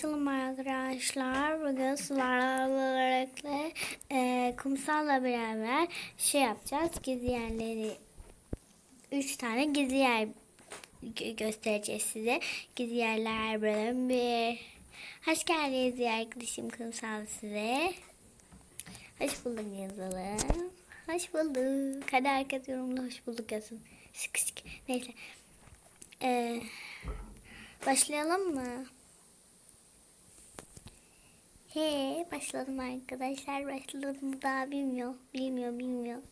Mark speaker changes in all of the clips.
Speaker 1: Selam arkadaşlar. Bugün sularla e, kumsalla beraber şey yapacağız. Gizli yerleri üç tane gizli yer gö- göstereceğiz size. Gizli yerler bölüm bir. Hoş geldiniz arkadaşım kumsal size. Hoş bulduk yazalım. Hoş bulduk. Hadi herkes yorumda hoş bulduk yazın. Sık sık. Neyse. Ee, başlayalım mı? He, başladım arkadaşlar. Başladım daha bilmiyor. Bilmiyor, bilmiyor.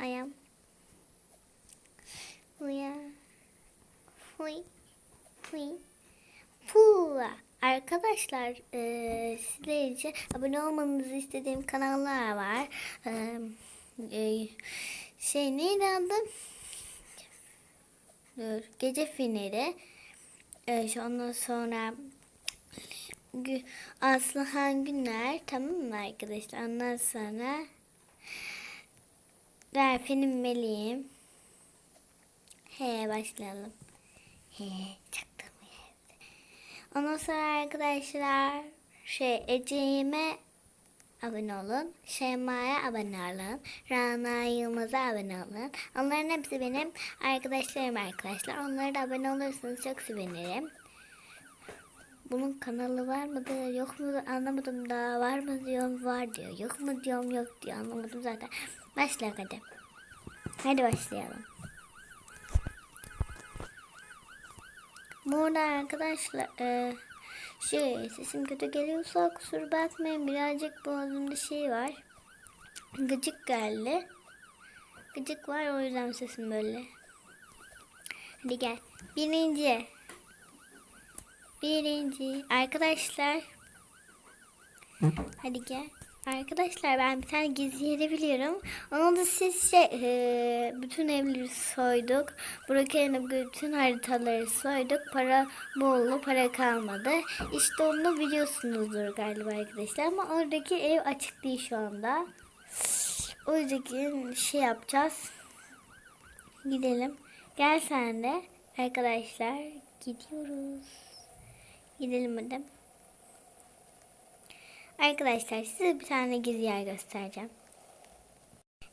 Speaker 1: Ayam. Uya. Huy. Huy. Pua. Arkadaşlar eee sizler abone olmanızı istediğim kanallar var. Eee, e, şey neydi adı? Dur, Gece Feneri. Ee, şu ondan sonra Aslıhan Günler tamam mı arkadaşlar? Ondan sonra Berfin'in Meleğim. He başlayalım. He çaktım. Ondan sonra arkadaşlar şey Ece'ime abone olun. Şeyma'ya abone olun. Rana Yılmaz'a abone olun. Onların hepsi benim arkadaşlarım arkadaşlar. Onlara da abone olursanız çok sevinirim. Bunun kanalı var mıdır yok mu anlamadım da var mı diyorum var diyor. Yok mu diyorum yok diyor anlamadım zaten. Başla hadi. Hadi başlayalım. Burada arkadaşlar e, şey sesim kötü geliyorsa kusura bakmayın birazcık boğazımda şey var. Gıcık geldi. Gıcık var o yüzden sesim böyle. Hadi gel. Birinci. Birinci. Arkadaşlar. Hadi gel. Arkadaşlar ben bir tane gizli yeri biliyorum. Onu da siz şey, e, bütün evleri soyduk. Buradaki bütün haritaları soyduk. Para bollu para kalmadı. İşte onu biliyorsunuzdur galiba arkadaşlar. Ama oradaki ev açık değil şu anda. Oradaki şey yapacağız. Gidelim. Gel sen de. Arkadaşlar gidiyoruz. Gidelim hadi. Arkadaşlar size bir tane gizli yer göstereceğim.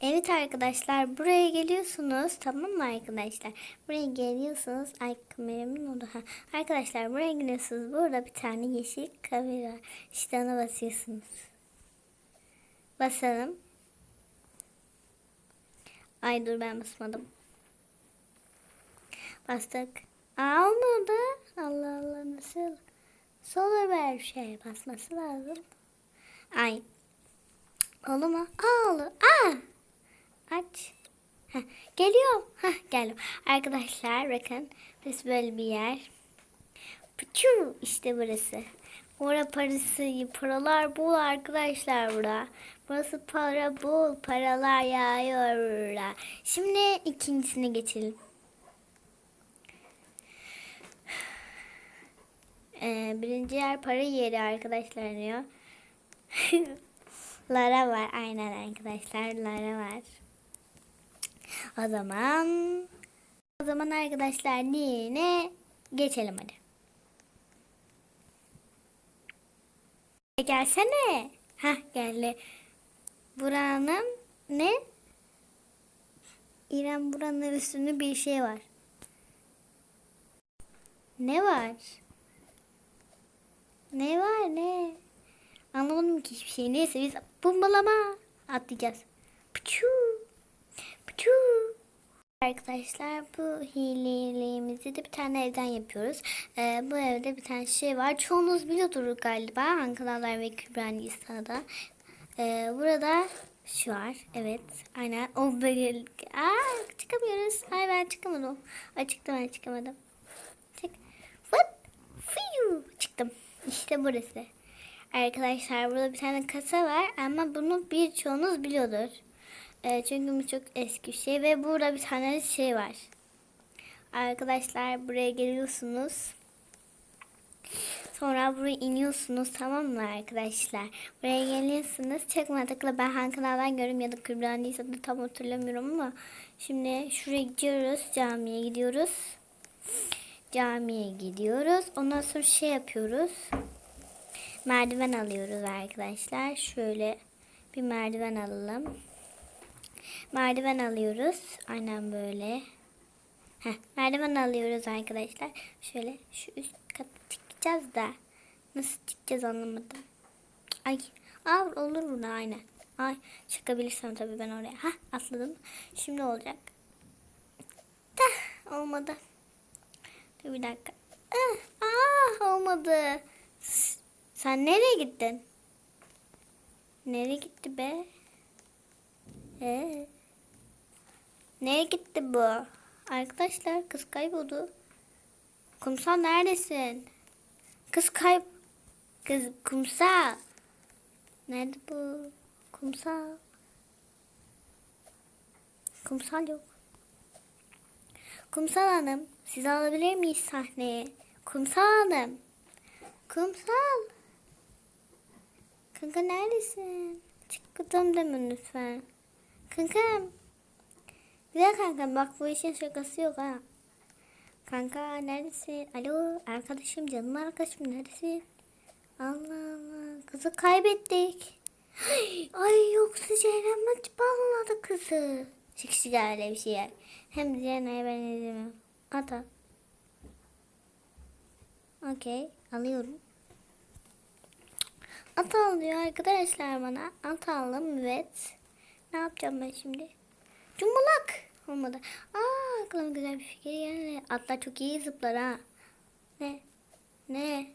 Speaker 1: Evet arkadaşlar buraya geliyorsunuz tamam mı arkadaşlar? Buraya geliyorsunuz. Ay kameramın oldu. Ha. Arkadaşlar buraya geliyorsunuz. Burada bir tane yeşil kamera. İşte ona basıyorsunuz. Basalım. Ay dur ben basmadım. Bastık. Aa olmadı. Allah Allah nasıl? Sola ver şey basması lazım. Ay. Oldu mu? Aa oldu. Aa. Aç. Heh, geliyorum. Heh, geldim. Arkadaşlar bakın. Burası böyle bir yer. Pıçu işte burası. Orada parası, paralar bol arkadaşlar burada. Burası para bol, paralar yağıyor. Şimdi ikincisine geçelim. Ee, birinci yer para yeri arkadaşlar diyor. Lara var aynen arkadaşlar Lara var. O zaman o zaman arkadaşlar yine geçelim hadi. E, gelsene. Hah geldi. Buranın ne? İrem buranın üstünde bir şey var. Ne var? Ne var ne? Anlamadım ki hiçbir şey. Neyse biz bombalama atlayacağız. Pıçu. Pıçu. Arkadaşlar bu hileliğimizi de bir tane evden yapıyoruz. Ee, bu evde bir tane şey var. Çoğunuz biliyordur galiba. Ankaralar ve Kübra Nisa'da. Ee, burada şu var. Evet. Aynen. O böyle. Aa, çıkamıyoruz. Ay ben çıkamadım. Ay ben çıkamadım. Çık. Fıt. Fiyu. Çıktım. İşte burası. Arkadaşlar burada bir tane kasa var ama bunu birçoğunuz biliyordur. Ee, çünkü bu çok eski bir şey ve burada bir tane şey var. Arkadaşlar buraya geliyorsunuz. Sonra buraya iniyorsunuz tamam mı arkadaşlar? Buraya geliyorsunuz. Çekmadıkla ben hangi kanaldan görüyorum ya da değilse de tam hatırlamıyorum ama şimdi şuraya gidiyoruz. Camiye gidiyoruz. Camiye gidiyoruz. Ondan sonra şey yapıyoruz. Merdiven alıyoruz arkadaşlar. Şöyle bir merdiven alalım. Merdiven alıyoruz. Aynen böyle. Heh, merdiven alıyoruz arkadaşlar. Şöyle şu üst kata çıkacağız da. Nasıl çıkacağız anlamadım. Ay, aa, olur burada aynen. Ay, çıkabilirsem tabii ben oraya. Ha, atladım. Şimdi olacak. Tah, olmadı. Bir dakika. Ah, ah, olmadı. Sen nereye gittin? Nereye gitti be? Ee, nereye gitti bu? Arkadaşlar kız kayboldu. Kumsal neredesin? Kız kayb... Kız kumsal. Nerede bu? Kumsal. Kumsal yok. Kumsal Hanım, sizi alabilir miyiz sahneye? Kumsal Hanım. Kumsal. Kanka neredesin? Çıktım deme lütfen. Kankam. Güzel kankam bak bu işin şakası yok ha. Kanka neredesin? Alo arkadaşım canım arkadaşım neredesin? Allah Allah kızı kaybettik. Ay yoksa Ceylan mı bağladı kızı? Çık çık öyle bir şey yer. Hem Ceylan'ı ben izlemiyorum. Ata. Okey alıyorum. At al diyor arkadaşlar bana. At aldım evet. Ne yapacağım ben şimdi? Cumbalak. Olmadı. Aa aklıma güzel bir fikir geldi. Atlar çok iyi zıplar ha. Ne? Ne?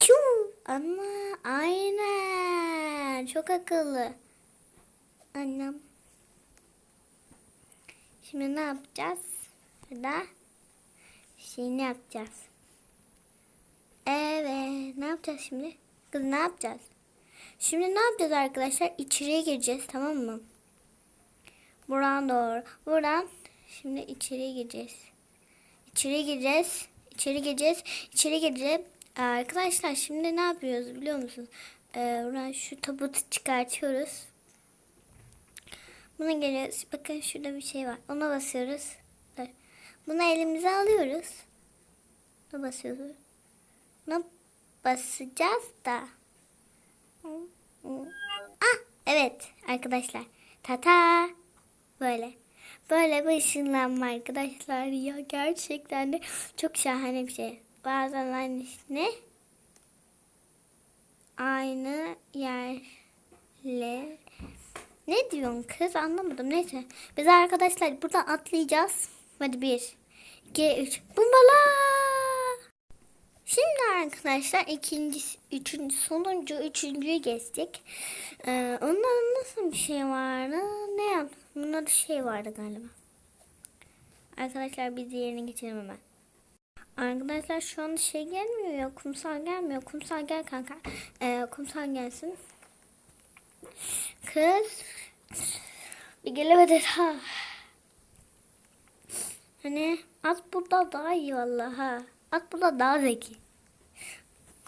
Speaker 1: Çuu. Ama aynen. Çok akıllı. Annem. Şimdi ne yapacağız? Burada şey ne yapacağız? Evet. Ne yapacağız şimdi? Kız ne yapacağız? Şimdi ne yapacağız arkadaşlar? İçeriye gireceğiz tamam mı? Buradan doğru. Buradan şimdi içeriye gireceğiz. İçeri gireceğiz. İçeri gireceğiz. İçeri gireceğiz. Arkadaşlar şimdi ne yapıyoruz biliyor musunuz? Ee, buradan şu tabutu çıkartıyoruz. Buna geliyoruz. Bakın şurada bir şey var. Ona basıyoruz. Bunu elimize alıyoruz. Buna basıyoruz. Buna basacağız da. Ah evet arkadaşlar. Tata. Böyle. Böyle bir ışınlanma arkadaşlar ya gerçekten de çok şahane bir şey. Bazen aynı ne? Aynı yerle ne diyorsun kız anlamadım neyse. Biz arkadaşlar buradan atlayacağız. Hadi bir, iki, üç. Bumbala! Şimdi arkadaşlar ikinci, üçüncü, sonuncu, üçüncüyü geçtik. Ee, ondan nasıl bir şey vardı? Ne yap? Bunda da şey vardı galiba. Arkadaşlar biz diğerini geçelim hemen. Arkadaşlar şu anda şey gelmiyor ya. Kumsal gelmiyor. Kumsal gel kanka. Ee, kumsal gelsin. Kız. Bir gelemedi ha. Hani at burada daha iyi vallahi ha. At burada daha zeki.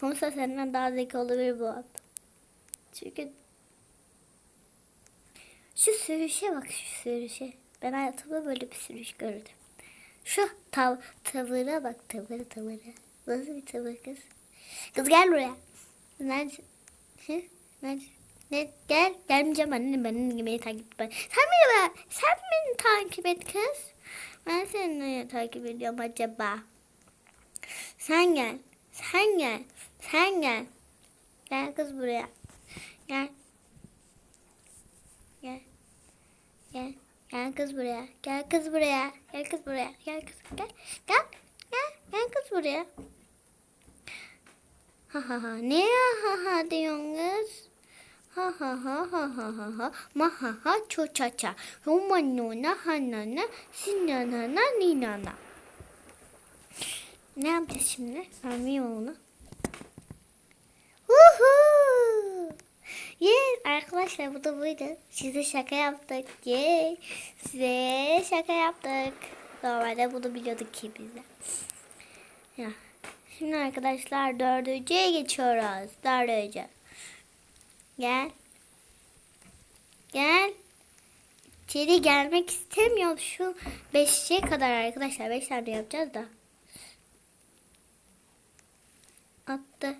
Speaker 1: Kumsal senden daha zeki olabilir bu at. Çünkü şu sürüşe bak şu sürüşe. Ben hayatımda böyle bir sürüş gördüm. Şu tav tavıra bak tavırı tavırı. Nasıl bir tavır kız? Kız gel buraya. Neredesin? Hı? Neredesin? Ne? Gel. Gelmeyeceğim anne. Ben beni takip et. Sen beni, sen beni takip et kız. Ben seni nereye takip ediyorum acaba? Sen gel. Sen gel. Sen gel. Gel kız buraya. Gel. Gel. Gel. Gel kız buraya. Gel kız buraya. Gel kız buraya. Gel kız. Gel. Gel. Gel. Gel kız buraya. Ha ha ha. Ne ha ha diyorsun kız? Ha ha ha ha ha ha ha. Ma ha ha ço ça ça. Roman nona hanana sinanana ninana. Ne yapacağız şimdi? Anlayayım onu. Woohoo! Yes arkadaşlar bu da buydu. Size şaka yaptık. Yes. Size şaka yaptık. Normalde bunu biliyorduk ki biz de. Ya. Şimdi arkadaşlar dördüncüye geçiyoruz. Dördüncü. Gel. Gel. içeri gelmek istemiyor. Şu 5'e kadar arkadaşlar. 5 tane yapacağız da. Attı.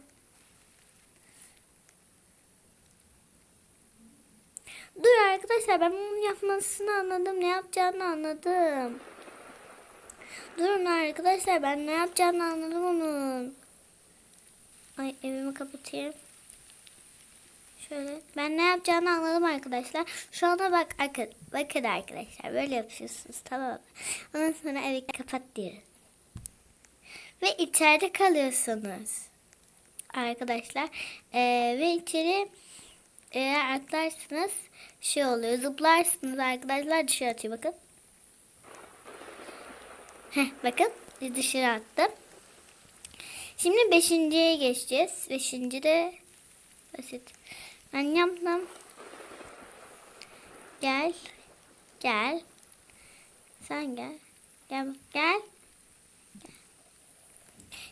Speaker 1: Dur arkadaşlar ben bunun yapmasını anladım. Ne yapacağını anladım. Durun arkadaşlar ben ne yapacağını anladım onun. Ay evimi kapatayım. Şöyle ben ne yapacağını anladım arkadaşlar. Şu anda bak bakın, arkadaşlar böyle yapıyorsunuz tamam mı? Ondan sonra evi kapat diyoruz. Ve içeride kalıyorsunuz. Arkadaşlar Ee, ve içeri eğer atlarsınız şey oluyor zıplarsınız arkadaşlar dışarı atıyor bakın. Heh, bakın dışarı attım. Şimdi beşinciye geçeceğiz. Beşinci de basit. Ben yaptım. Gel. Gel. Sen gel. Gel. Gel.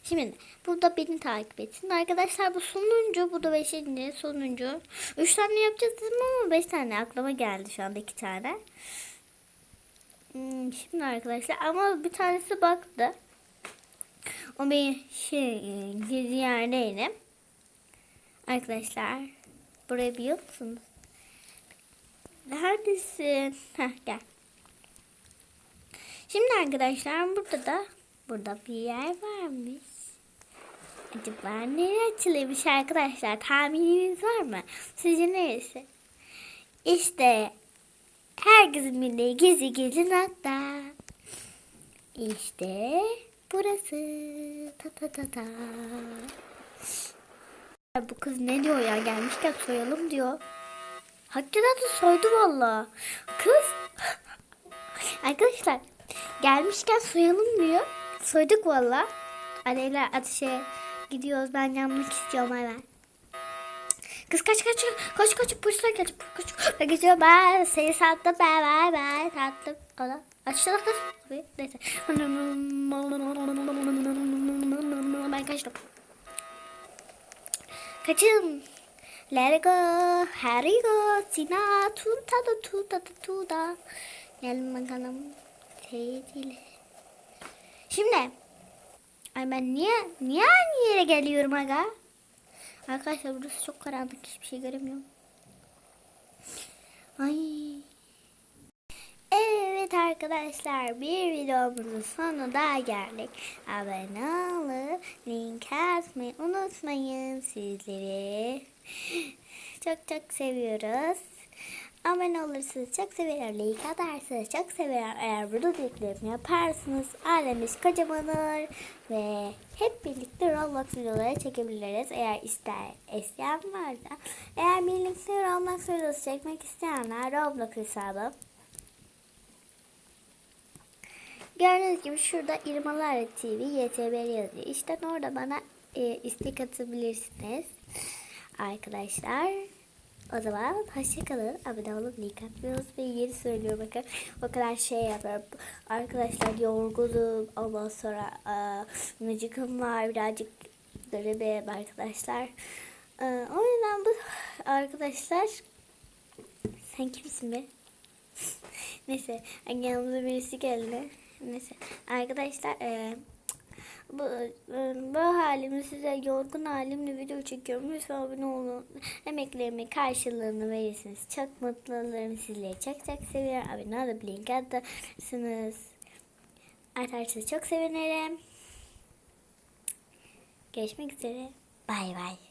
Speaker 1: Şimdi burada beni takip etsin. Arkadaşlar bu sonuncu. Bu da beşinci. Sonuncu. Üç tane yapacağız dedim ama beş tane. Aklıma geldi şu anda iki tane. Hmm, şimdi arkadaşlar ama bir tanesi baktı. O bir şey gezi yerdeydi. Arkadaşlar burayı biliyor musunuz? Neredesin? Heh, gel. Şimdi arkadaşlar burada da burada bir yer varmış. Acaba nereye açılıyormuş arkadaşlar? Tahmininiz var mı? Sizce neresi? İşte herkesin bildiği gizli gizli nokta. İşte burası. Ta ta ta ta. Bu kız ne diyor ya? Gelmişken soyalım diyor. Hakikaten de soydu valla. Kız. Arkadaşlar gelmişken soyalım diyor. Soyduk valla. Aleyla ateşe gidiyoruz. Ben yanmak istiyorum hemen. Kız kaç kaç kaç kaç polisler geldi kaç kaç ben geçiyorum ben seni sattım ben ben ben sattım ona açtı kız neyse ben kaçtım kaçın let it go. Harry go? Sina tuta da tuta da tuta gel bakalım sevgili şimdi ay ben niye niye aynı yere geliyorum aga Arkadaşlar burası çok karanlık. Hiçbir şey göremiyorum. Ay. Evet arkadaşlar bir videomuzun sonuna geldik. Abone olup link atmayı unutmayın sizleri. Çok çok seviyoruz. Abone olursanız çok severim. Like atarsanız çok severim. Eğer bu dediklerimi yaparsınız ailemiz kocaman olur. Ve hep birlikte Roblox videoları çekebiliriz. Eğer ister isteyen varsa. Eğer birlikte Roblox videosu çekmek isteyenler Roblox hesabı. Gördüğünüz gibi şurada İrmalar TV YTB yazıyor. İşte orada bana e, istek atabilirsiniz. Arkadaşlar. O zaman hoşçakalın. Abone olun. Link atmıyoruz. Ve yeni söylüyorum bakın. O kadar şey yapıyorum. Arkadaşlar yorgunum. Ondan sonra e, müzikim var. Birazcık garibim arkadaşlar. E, o yüzden bu arkadaşlar sen kimsin be? Neyse. Yanımıza birisi geldi. Neyse. Arkadaşlar e, bu, e, bu halimle size yorgun halimle video çekiyorum. Lütfen abone olun. Emeklerimin karşılığını verirsiniz. Çok mutlu olurum. Sizleri çok çok seviyorum. Abone olup link atarsınız. Atarsanız çok sevinirim. Görüşmek üzere. Bay bay.